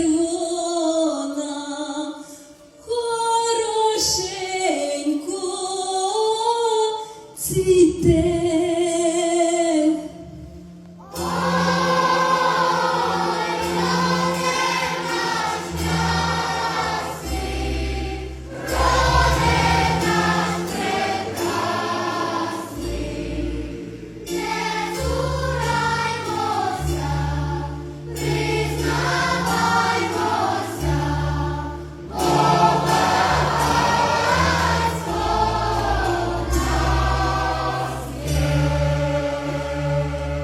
червона, хорошенько цвіте.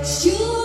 You.